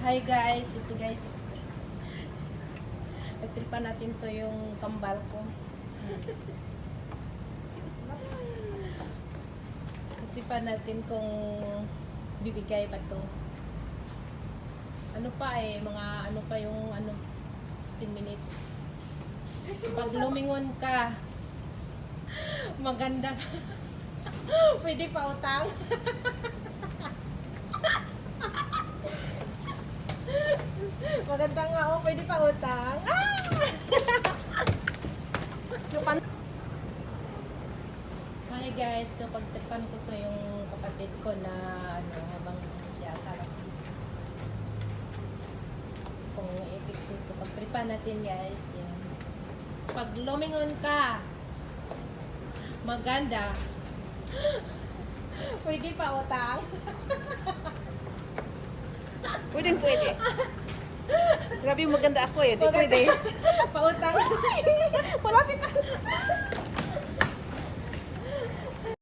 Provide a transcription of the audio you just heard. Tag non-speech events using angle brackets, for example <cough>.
Hi guys, ito guys. Nagtripan natin to yung kambal ko. Nagtripan natin kung bibigay pa to. Ano pa eh, mga ano pa yung ano, 16 minutes. Pag lumingon ka, maganda. <laughs> Pwede pa utang. <laughs> Maganda nga oh, pwede pa utang. Ah! <laughs> Yung pan- Hi guys, no, pagtripan ko to yung kapatid ko na ano, habang siya ko kung effective to. Pagtripan natin guys, yan. Pag lumingon ka, maganda. <laughs> Pwede pa utang. <laughs> Pwede, pwede. Grabe yung maganda ako eh. Di pwede. <laughs> Pautang. <laughs>